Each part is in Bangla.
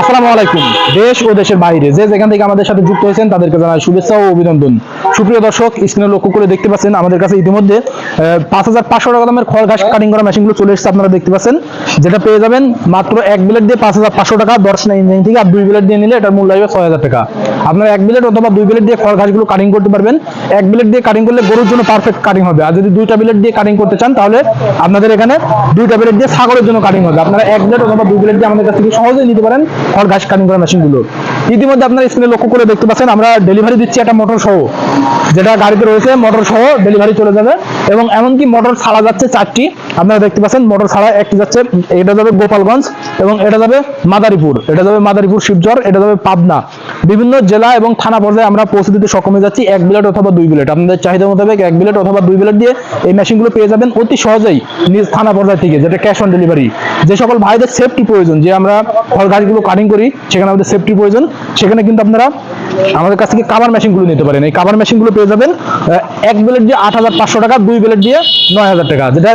আসসালামু আলাইকুম। দেশ ও দেশের বাইরে যে যেখান থেকে আমাদের সাথে যুক্ত হয়েছেন তাদেরকে জানাই শুভেচ্ছা ও অভিনন্দন। সুপ্রিয় দর্শক স্ক্রিনে লক্ষ্য করে দেখতে পাচ্ছেন আমাদের কাছে ইতিমধ্যে পাঁচ হাজার পাঁচশো টাকা দামের খড় ঘাস কাটিং করা মেশিনগুলো চলে এসেছে আপনারা দেখতে পাচ্ছেন। যেটা পেয়ে যাবেন মাত্র এক বিলেট দিয়ে পাঁচ হাজার পাঁচশো টাকা দর্শনা ইঞ্জিন থেকে আর দুই বিলেট দিয়ে নিলে এটার মূল্য হবে ছয় হাজার টাকা। আপনারা এক বিলেট অথবা দুই বিলেট দিয়ে খড় ঘাসগুলো কাটিং করতে পারবেন। এক বিলেট দিয়ে কাটিং করলে গরুর জন্য পারফেক্ট কাটিং হবে। আর যদি দুইটা বিলেট দিয়ে কাটিং করতে চান তাহলে আপনাদের এখানে দুইটা বিলেট দিয়ে ছাগলের জন্য কাটিং হবে। আপনারা এক বিলেট অথবা দুই বিলেট দিয়ে আমাদের কাছ থেকে সহজেই নিতে পারেন। খড় ঘাস কাটিং করা মেশিনগুলো ইতিমধ্যে আপনারা স্ক্রিনে লক্ষ্য করে দেখতে পাচ্ছেন, আমরা ডেলিভারি দিচ্ছি একটা মোটর সহ। যেটা গাড়িতে রয়েছে মোটর সহ ডেলিভারি চলে যাবে এবং এমনকি মোটর ছাড়া যাচ্ছে চারটি। আপনারা দেখতে পাচ্ছেন মোটর ছাড়া একটি যাচ্ছে, এটা যাবে গোপালগঞ্জ এবং এটা যাবে মাদারীপুর। এটা যাবে মাদারীপুর শিবচর এটা যাবে পাবনা। বিভিন্ন জেলা এবং থানা পর্যায়ে আমরা পৌঁছে দিতে সক্ষম হয়ে যাচ্ছি, এক বিলেট অথবা দুই বিলেট আপনাদের চাহিদা মোতাবেক এক বিলেট অথবা দুই বিলেট দিয়ে এই মেশিনগুলো পেয়ে যাবেন অতি সহজেই নিজ থানা পর্যায় থেকে, যেটা ক্যাশ অন ডেলিভারি যে সকল ভাইদের সেফটি প্রয়োজন, যে আমরা ফল গাছগুলো কাটিং করি, সেখানে আমাদের সেফটি প্রয়োজন। সেখানে কিন্তু আপনারা আমাদের কাছ থেকে কাভার মেশিনগুলো নিতে পারেন। এই কাভার মেশিনগুলো পেয়ে যাবেন এক বিলেট দিয়ে আট হাজার পাঁচশো টাকা, দুই বিলেট দিয়ে নয় হাজার টাকা। যেটা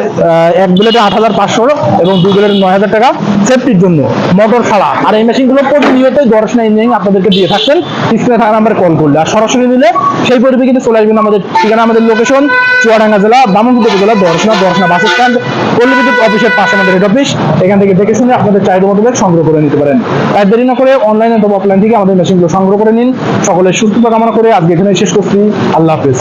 এক বিলেটে আট হাজার পাঁচশো এবং দুই বিলেটে নয় হাজার টাকা সেফটির জন্য মোটর ছাড়া। আর এই মেশিনগুলো প্রতিনিয়ত দর্শনা ইঞ্জিনিয়ারিং আপনাদেরকে দিয়ে থাকছেন। স্ক্রিনে থাকা নাম্বার কল করলে। আর সরাসরি নিলে সেই পরিপ্রেক্ষিতে চলে আসবেন আমাদের ঠিকানা, আমাদের লোকেশন চুয়াডাঙ্গা জেলা, বামনপুর জেলা দর্শনা দর্শনা বাস স্ট্যান্ড পল্লী বিদ্যুৎ অফিসের পাশে আমাদের হেড অফিস এখান থেকে দেখে শুনে আপনাদের চাহিদা মোতাবেক সংগ্রহ করে নিতে পারেন। তাই দেরি না করে অনলাইন অথবা অফলাইন থেকে আমাদের মেশিনগুলো সংগ্রহ করে নিন। সকলের সুস্থতা কামনা করে আজকে এখানে শেষ করছি। আল্লাহ হাফেজ।